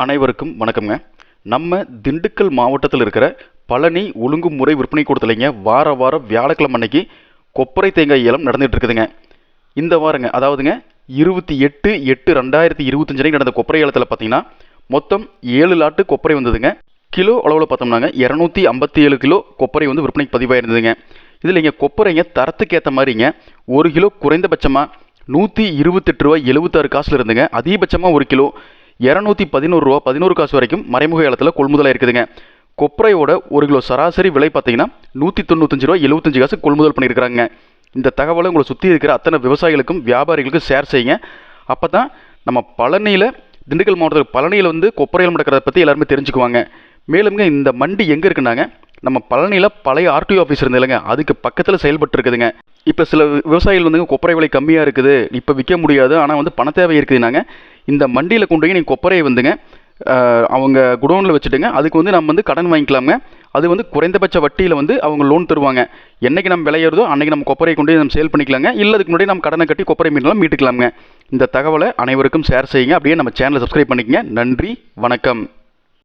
அனைவருக்கும் வணக்கம்ங்க. நம்ம திண்டுக்கல் மாவட்டத்தில் இருக்கிற பழனி ஒழுங்குமுறை விற்பனை கூடத்துலைங்க வார வாரம் வியாழக்கிழமை அன்னைக்கு கொப்பரை தேங்காய் ஏலம் நடந்துட்டு இருக்குதுங்க. இந்த வாரங்க அதாவதுங்க இருபத்தி எட்டு எட்டு ரெண்டாயிரத்தி இருபத்தஞ்சு அன்னைக்கு நடந்த கொப்பரை ஏலத்தில் பார்த்தீங்கன்னா மொத்தம் ஏழு லாட்டு கொப்பரை வந்ததுங்க. கிலோ அளவில் பார்த்தோம்னாங்க இரநூத்தி ஐம்பத்தி ஏழு கிலோ கொப்பரை வந்து விற்பனைக்கு பதிவாயிருந்ததுங்க. இதில் இங்கே கொப்பரைங்க தரத்துக்கு ஏற்ற மாதிரிங்க ஒரு கிலோ குறைந்தபட்சமாக நூற்றி இருபத்தெட்டு ரூபா எழுபத்தாறு காசுல இருந்துங்க. அதிகபட்சமாக ஒரு கிலோ இரநூத்தி பதினோரு ரூபா பதினோரு காசு வரைக்கும் மறைமுக ஏலத்தில் கொள்முதலாக இருக்குதுங்க. கொப்பரையோட ஒரு கிலோ சராசரி விலை பார்த்தீங்கன்னா நூற்றி தொண்ணூத்தஞ்சு ரூபா எழுபத்தஞ்சு காசு கொள்முதல் பண்ணியிருக்கிறாங்க. இந்த தகவலை உங்களை சுற்றி இருக்கிற அத்தனை விவசாயிகளுக்கும் வியாபாரிகளுக்கும் ஷேர் செய்யுங்க. அப்போ தான் நம்ம பழனியில் திண்டுக்கல் மாவட்டத்தில் பழனியில் வந்து கொப்பரையில் நடக்கிறத பற்றி எல்லாருமே தெரிஞ்சுக்குவாங்க. மேலும்ங்க இந்த மண்டி எங்கே இருக்குன்னாங்க நம்ம பழனியில் பழைய ஆர்டிஓ ஆஃபீஸ் இருந்ததுலங்க அதுக்கு பக்கத்தில் செயல்பட்டு இருக்குதுங்க. இப்போ சில விவசாயிகள் வந்துங்க கொப்பரை விலை கம்மியாக இருக்குது இப்போ விற்க முடியாது ஆனால் வந்து பண தேவை இருக்குதுனாங்க இந்த மண்டியில் கொண்டு போய் நீங்கள் கொப்பரையை வந்துங்க அவங்க குடோனில் வச்சுட்டுங்க அதுக்கு வந்து நம்ம வந்து கடன் வாங்கிக்கலாமுங்க. அது வந்து குறைந்தபட்ச வட்டியில் வந்து அவங்க லோன் தருவாங்க. என்றைக்கு நம்ம விளையிறதோ அன்னைக்கு நம்ம கொப்பரையை கொண்டு போய் நம்ம சேல் பண்ணிக்கலாங்க. இல்லை அதுக்கு முன்னாடி நம்ம கடனை கட்டி கொப்பரை மீன்லாம் மீட்டுக்கலாமுங்க. இந்த தகவலை அனைவருக்கும் ஷேர் செய்யுங்க. அப்படியே நம்ம சேனலை சப்ஸ்கிரைப் பண்ணிக்கங்க. நன்றி வணக்கம்.